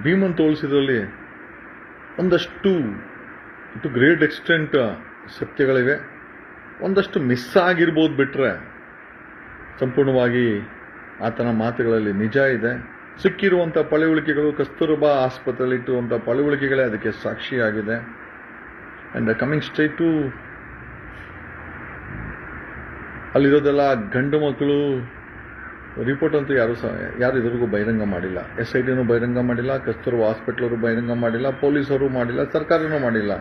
ಭೀಮನ್ ತೋರಿಸಿದ್ರಲ್ಲಿ ಒಂದಷ್ಟು to great extent ಸತ್ಯಗಳಿವೆ. ಒಂದಷ್ಟು miss ಆಗಿರ್ಬೋದು ಬಿಟ್ಟರೆ ಸಂಪೂರ್ಣವಾಗಿ ಆತನ ಮಾತುಗಳಲ್ಲಿ ನಿಜ ಇದೆ. ಸಿಕ್ಕಿರುವಂಥ ಪಳಿವಳಿಕೆಗಳು ಕಸ್ತೂರಬಾ ಆಸ್ಪತ್ರೆಯಲ್ಲಿ ಇಟ್ಟಿರುವಂಥ ಪಳವಳಿಕೆಗಳೇ ಅದಕ್ಕೆ ಸಾಕ್ಷಿಯಾಗಿದೆ. ಆ್ಯಂಡ್ ಕಮಿಂಗ್ ಸ್ಟ್ರೈಟ್ ಟು ಅಲ್ಲಿರೋದೆಲ್ಲ ಗಂಡು ಮಕ್ಕಳು ರಿಪೋರ್ಟ್ ಅಂತೂ ಯಾರು ಯಾರು ಇದ್ರಿಗೂ ಬಹಿರಂಗ ಮಾಡಿಲ್ಲ. ಎಸ್ ಐ ಟಿನೂ ಬಹಿರಂಗ ಮಾಡಿಲ್ಲ, ಕಸ್ತೂರು ಹಾಸ್ಪಿಟ್ಲವರು ಬಹಿರಂಗ ಮಾಡಿಲ್ಲ, ಪೊಲೀಸರು ಮಾಡಿಲ್ಲ, ಸರ್ಕಾರನೂ ಮಾಡಿಲ್ಲ.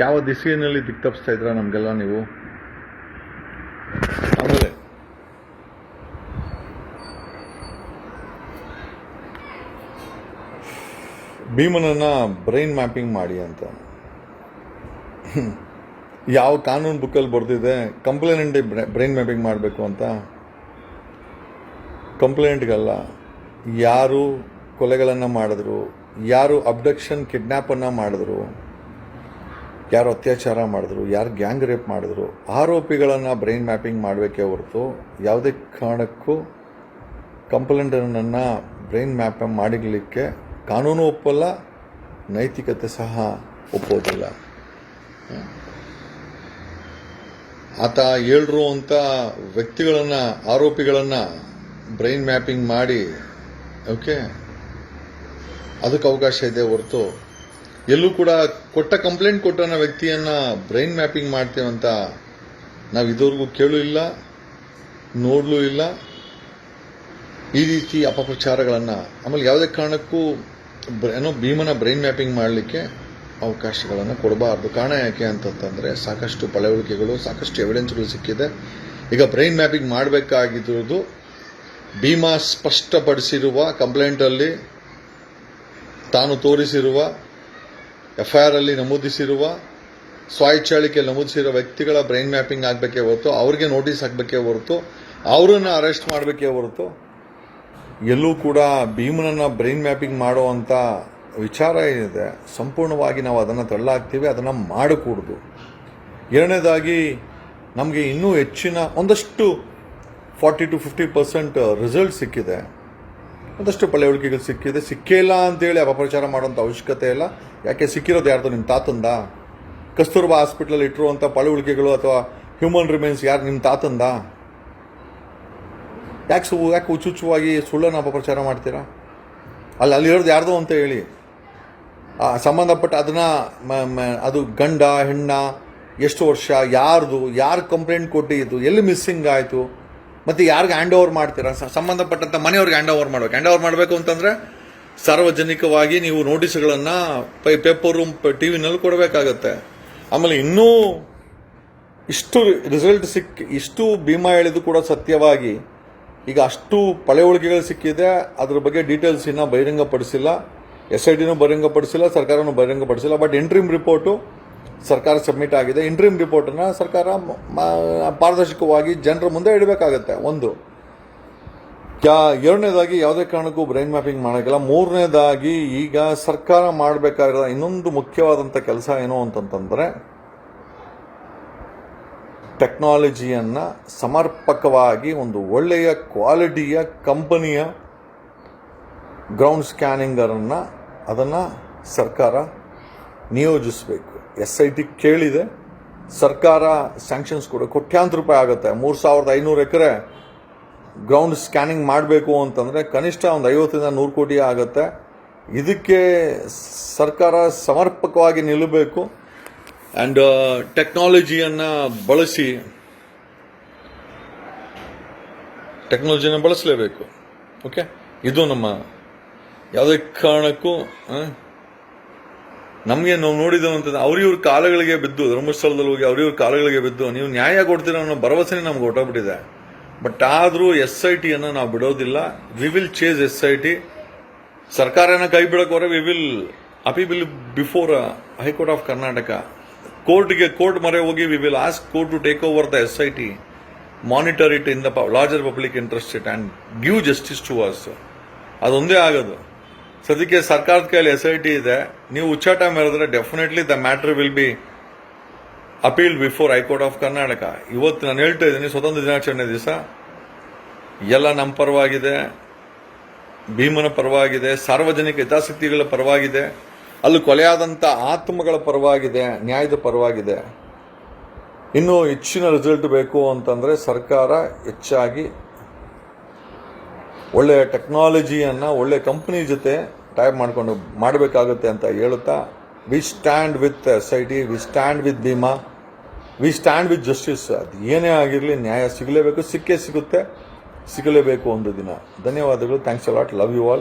ಯಾವ ದಿಸೆಯಲ್ಲಿ ದಿಕ್ತಪ್ಸ್ತಾ ಇದ್ರ ನಮಗೆಲ್ಲ ನೀವು? ಆಮೇಲೆ, ಭೀಮನನ್ನು ಬ್ರೈನ್ ಮ್ಯಾಪಿಂಗ್ ಮಾಡಿ ಅಂತ. ಯಾವ ಕಾನೂನು ಬುಕ್ಕಲ್ಲಿ ಬರ್ದಿದೆ ಕಂಪ್ಲೇಂಟ್ ಬ್ರೈನ್ ಮ್ಯಾಪಿಂಗ್ ಮಾಡಬೇಕು ಅಂತ. ಕಂಪ್ಲೇಂಟ್ಗಲ್ಲ. ಯಾರು ಕೊಲೆಗಳನ್ನು ಮಾಡಿದ್ರು, ಯಾರು ಅಬ್ಡಕ್ಷನ್ ಕಿಡ್ನ್ಯಾಪನ್ನು ಮಾಡಿದ್ರು, ಯಾರು ಅತ್ಯಾಚಾರ ಮಾಡಿದ್ರು, ಯಾರು ಗ್ಯಾಂಗ್ ರೇಪ್ ಮಾಡಿದ್ರು, ಆರೋಪಿಗಳನ್ನು ಬ್ರೈನ್ ಮ್ಯಾಪಿಂಗ್ ಮಾಡಬೇಕೇ ಹೊರತು ಯಾವುದೇ ಕಾರಣಕ್ಕೂ ಕಂಪ್ಲೇಂಟನ್ನು ಬ್ರೈನ್ ಮ್ಯಾಪ್ ಮಾಡಿಗಲಿಕ್ಕೆ ಕಾನೂನು ಒಪ್ಪಲ್ಲ, ನೈತಿಕತೆ ಸಹ ಒಪ್ಪೋದಿಲ್ಲ ಆತ ಹೇಳ್ರು ಅಂತ ವ್ಯಕ್ತಿಗಳನ್ನು, ಆರೋಪಿಗಳನ್ನು ಬ್ರೈನ್ ಮ್ಯಾಪಿಂಗ್ ಮಾಡಿ ಓಕೆ ಅದಕ್ಕೆ ಅವಕಾಶ ಇದೆ ಹೊರತು. ಎಲ್ಲೂ ಕೂಡ ಕೊಟ್ಟ ಕಂಪ್ಲೇಂಟ್ ಕೊಟ್ಟನ ವ್ಯಕ್ತಿಯನ್ನ ಬ್ರೈನ್ ಮ್ಯಾಪಿಂಗ್ ಮಾಡ್ತೇವಂತ ನಾವು ಇದುವರೆಗೂ ಕೇಳೂ ಇಲ್ಲ ನೋಡಲೂ ಇಲ್ಲ. ಈ ರೀತಿ ಅಪಪ್ರಚಾರಗಳನ್ನು, ಆಮೇಲೆ ಯಾವುದೇ ಕಾರಣಕ್ಕೂ ಏನೋ ಭೀಮನ ಬ್ರೈನ್ ಮ್ಯಾಪಿಂಗ್ ಮಾಡಲಿಕ್ಕೆ ಅವಕಾಶಗಳನ್ನು ಕೊಡಬಾರ್ದು. ಕಾರಣ ಯಾಕೆ ಅಂತಂದ್ರೆ ಸಾಕಷ್ಟು ಪಳವಳಿಕೆಗಳು, ಸಾಕಷ್ಟು ಎವಿಡೆನ್ಸ್ಗಳು ಸಿಕ್ಕಿದೆ. ಈಗ ಬ್ರೈನ್ ಮ್ಯಾಪಿಂಗ್ ಮಾಡಬೇಕಾಗಿರೋದು ಭೀಮಾ ಸ್ಪಷ್ಟಪಡಿಸಿರುವ, ಕಂಪ್ಲೇಂಟಲ್ಲಿ ತಾನು ತೋರಿಸಿರುವ ಎಫ್ಐಆರ್ ಅಲ್ಲಿ ನಮೂದಿಸಿರುವ ಸ್ವಾಯಿಚ್ಛಾಳಿಕೆ ನಮೂದಿಸಿರುವ ವ್ಯಕ್ತಿಗಳ ಬ್ರೈನ್ ಮ್ಯಾಪಿಂಗ್ ಆಗಬೇಕೇ ಹೊರತು, ಅವ್ರಿಗೆ ನೋಟಿಸ್ ಆಗಬೇಕೇ ಹೊರತು, ಅವರನ್ನು ಅರೆಸ್ಟ್ ಮಾಡಬೇಕೇ ಹೊರತು, ಎಲ್ಲೂ ಕೂಡ ಭೀಮನನ್ನು ಬ್ರೈನ್ ಮ್ಯಾಪಿಂಗ್ ಮಾಡುವಂಥ ವಿಚಾರ ಏನಿದೆ, ಸಂಪೂರ್ಣವಾಗಿ ನಾವು ಅದನ್ನು ತಳ್ಳಾಕ್ತೀವಿ ಅದನ್ನು ಮಾಡಕೂಡ್ದು. ಎರಡನೇದಾಗಿ, ನಮಗೆ ಇನ್ನೂ ಹೆಚ್ಚಿನ, ಒಂದಷ್ಟು forty to fifty percent result ಸಿಕ್ಕಿದೆ. ಒಂದಷ್ಟು ಪಳೆಯುಳಿಕೆಗಳು ಸಿಕ್ಕಿದೆ. ಸಿಕ್ಕೇ ಇಲ್ಲ ಅಂತೇಳಿ ಅಪಪ್ರಚಾರ ಮಾಡೋಂಥ ಅವಶ್ಯಕತೆ ಇಲ್ಲ. ಯಾಕೆ ಸಿಕ್ಕಿರೋದು ಯಾರ್ದು? ನಿಮ್ಮ ತಾತಂದ? ಕಸ್ತೂರ್ಬಾ ಹಾಸ್ಪಿಟ್ಲಲ್ಲಿ ಇಟ್ಟಿರುವಂಥ ಪಳೆಯುಳಿಕೆಗಳು ಅಥವಾ ಹ್ಯೂಮನ್ ರಿಮೇನ್ಸ್ ಯಾರು? ನಿಮ್ಮ ತಾತಂದ? ಯಾಕೆ ಸು, ಯಾಕೆ ಹುಚ್ಚುಚ್ಚುವಾಗಿ ಸುಳ್ಳನ್ನು ಅಪಪ್ರಚಾರ ಮಾಡ್ತೀರಾ? ಅಲ್ಲಿ ಅಲ್ಲಿರೋದು ಯಾರ್ದು ಅಂತ ಹೇಳಿ. ಸಂಬಂಧಪಟ್ಟ ಅದನ್ನ ಅದು ಗಂಡ, ಹೆಣ್ಣ, ಎಷ್ಟು ವರ್ಷ, ಯಾರ್ದು, ಯಾರು ಕಂಪ್ಲೇಂಟ್ ಕೊಟ್ಟಿದ್ದು, ಎಲ್ಲಿ ಮಿಸ್ಸಿಂಗ್ ಆಯಿತು? ಮತ್ತು ಯಾರಿಗೆ ಹ್ಯಾಂಡ್ ಓವರ್ ಮಾಡ್ತೀರಾ? ಸಂಬಂಧಪಟ್ಟಂಥ ಮನೆಯವ್ರಿಗೆ ಹ್ಯಾಂಡ್ ಓವರ್ ಮಾಡಬೇಕು. ಹ್ಯಾಂಡ್ ಓವರ್ ಮಾಡಬೇಕು ಅಂತಂದರೆ ಸಾರ್ವಜನಿಕವಾಗಿ ನೀವು ನೋಟಿಸ್ಗಳನ್ನು ಪೈ ರೂಮ್ ಟಿ ವಿನಲ್ಲಿ ಕೊಡಬೇಕಾಗತ್ತೆ. ಆಮೇಲೆ ಇನ್ನೂ ಇಷ್ಟು ರಿಸಲ್ಟ್ ಸಿಕ್ ಇಷ್ಟು ಭೀಮಾ ಹೇಳಿದ್ದು ಕೂಡ ಸತ್ಯವಾಗಿ. ಈಗ ಅಷ್ಟು ಪಳೆಯುಳಿಕೆಗಳು ಸಿಕ್ಕಿದೆ. ಅದ್ರ ಬಗ್ಗೆ ಡೀಟೇಲ್ಸ್ ಇನ್ನೂ ಬಹಿರಂಗಪಡಿಸಿಲ್ಲ. ಎಸ್ ಐ ಟಿನೂ ಬಹಿರಂಗಪಡಿಸಿಲ್ಲ. ಸರ್ಕಾರನೂ ಬಹಿರಂಗಪಡಿಸಿಲ್ಲ. ಬಟ್ ಇಂಟ್ರೀಮ್ ರಿಪೋರ್ಟು ಸರ್ಕಾರ ಸಬ್ಮಿಟ್ ಆಗಿದೆ. ಇಂಟ್ರೀಮ್ ರಿಪೋರ್ಟನ್ನು ಸರ್ಕಾರ ಪಾರದರ್ಶಕವಾಗಿ ಜನರ ಮುಂದೆ ಇಡಬೇಕಾಗತ್ತೆ. ಒಂದು ಯಾ- ಎರಡನೇದಾಗಿ ಯಾವುದೇ ಕಾರಣಕ್ಕೂ ಬ್ರೈನ್ ಮ್ಯಾಪಿಂಗ್ ಮಾಡೋಕ್ಕಿಲ್ಲ. ಮೂರನೇದಾಗಿ ಈಗ ಸರ್ಕಾರ ಮಾಡಬೇಕಾಗಿರೋ ಇನ್ನೊಂದು ಮುಖ್ಯವಾದಂಥ ಕೆಲಸ ಏನು ಅಂತಂತಂದರೆ ಟೆಕ್ನಾಲಜಿಯನ್ನು ಸಮರ್ಪಕವಾಗಿ ಒಂದು ಒಳ್ಳೆಯ ಕ್ವಾಲಿಟಿಯ ಕಂಪನಿಯ ಗ್ರೌಂಡ್ ಸ್ಕ್ಯಾನಿಂಗರನ್ನು ಅದನ್ನು ಸರ್ಕಾರ ನಿಯೋಜಿಸಬೇಕು. ಎಸ್ ಐ ಟಿ ಕೇಳಿದೆ, ಸರ್ಕಾರ ಸ್ಯಾಂಕ್ಷನ್ಸ್ ಕೂಡ. ಕೋಟ್ಯಾಂತರ ರೂಪಾಯಿ ಆಗುತ್ತೆ. ಮೂರು ಸಾವಿರದ ಐನೂರು ಎಕರೆ ಗ್ರೌಂಡ್ ಸ್ಕ್ಯಾನಿಂಗ್ ಮಾಡಬೇಕು ಅಂತಂದರೆ ಕನಿಷ್ಠ ಒಂದು ಐವತ್ತರಿಂದ ನೂರು ಕೋಟಿ ಆಗುತ್ತೆ. ಇದಕ್ಕೆ ಸರ್ಕಾರ ಸಮರ್ಪಕವಾಗಿ ನಿಲ್ಲಬೇಕು. ಆ್ಯಂಡ್ ಟೆಕ್ನಾಲಜಿಯನ್ನು ಬಳಸಿ ಟೆಕ್ನಾಲಜಿನ ಬಳಸಲೇಬೇಕು. ಓಕೆ ಇದು ನಮ್ಮ ಯಾವುದೇ ಕಾರಣಕ್ಕೂ ನಮಗೆ ನಾವು ಅಂತಂದ್ರೆ ಅವ್ರಿವ್ರ ಕಾಲಗಳಿಗೆ ಬಿದ್ದು, ಧರ್ಮಸ್ಥಳದಲ್ಲಿ ಹೋಗಿ ಅವ್ರಿವ್ರ ಕಾಲಗಳಿಗೆ ಬಿದ್ದು, ನೀವು ನ್ಯಾಯ ಕೊಡ್ತೀರ ಅನ್ನೋ ಭರವಸೆನೇ ನಮ್ಗೆ ಹೊಟ್ಟೋಗ್ಬಿಟ್ಟಿದೆ ಬಟ್ ಆದರೂ ಎಸ್ ಐ ಟಿಯನ್ನು ನಾವು ಬಿಡೋದಿಲ್ಲ. We will chase S I T. ಸರ್ಕಾರನ ಕೈ ಬಿಡೋಕೋರೆ we will appeal before high court of Karnataka ಕೋರ್ಟ್ಗೆ ಕೋರ್ಟ್ ಮೊರೆ ಹೋಗಿ we will ask court to take over the S I T. Monitor it in the larger public interest it and give justice to us ಅದೊಂದೇ ಆಗೋದು. ಸದ್ಯಕ್ಕೆ ಸರ್ಕಾರದ ಕೈಯಲ್ಲಿ S I T ಇದೆ. ನೀವು ಉಚ್ಚಾಟ ಮೇರೆದ್ರೆ definitely the matter will be appeal before high court of Karnataka ಇವತ್ತು ನಾನು ಹೇಳ್ತಾ ಇದ್ದೀನಿ, ಸ್ವತಂತ್ರ ದಿನಾಚರಣೆ ದಿವಸ. ಎಲ್ಲ ನಮ್ಮ ಪರವಾಗಿದೆ. ಭೀಮನ ಪರವಾಗಿದೆ. ಸಾರ್ವಜನಿಕ ಹಿತಾಸಕ್ತಿಗಳ ಪರವಾಗಿದೆ. ಅಲ್ಲಿ ಕೊಲೆಯಾದಂಥ ಆತ್ಮಗಳ ಪರವಾಗಿದೆ. ನ್ಯಾಯದ ಪರವಾಗಿದೆ. ಇನ್ನೂ ಹೆಚ್ಚಿನ ರಿಸಲ್ಟ್ ಬೇಕು ಅಂತಂದರೆ ಸರ್ಕಾರ ಹೆಚ್ಚಾಗಿ ಒಳ್ಳೆಯ ಟೆಕ್ನಾಲಜಿಯನ್ನು ಒಳ್ಳೆ ಕಂಪ್ನಿ ಜೊತೆ ಟೈಪ್ ಮಾಡಿಕೊಂಡು ಮಾಡಬೇಕಾಗುತ್ತೆ ಅಂತ ಹೇಳುತ್ತಾ we stand with S I T we stand with Bhima we stand with justice ಅದು ಏನೇ ಆಗಿರಲಿ ನ್ಯಾಯ ಸಿಗಲೇಬೇಕು, ಸಿಕ್ಕೇ ಸಿಗುತ್ತೆ, ಸಿಗಲೇಬೇಕು ಒಂದು ದಿನ. ಧನ್ಯವಾದಗಳು thanks a lot love you all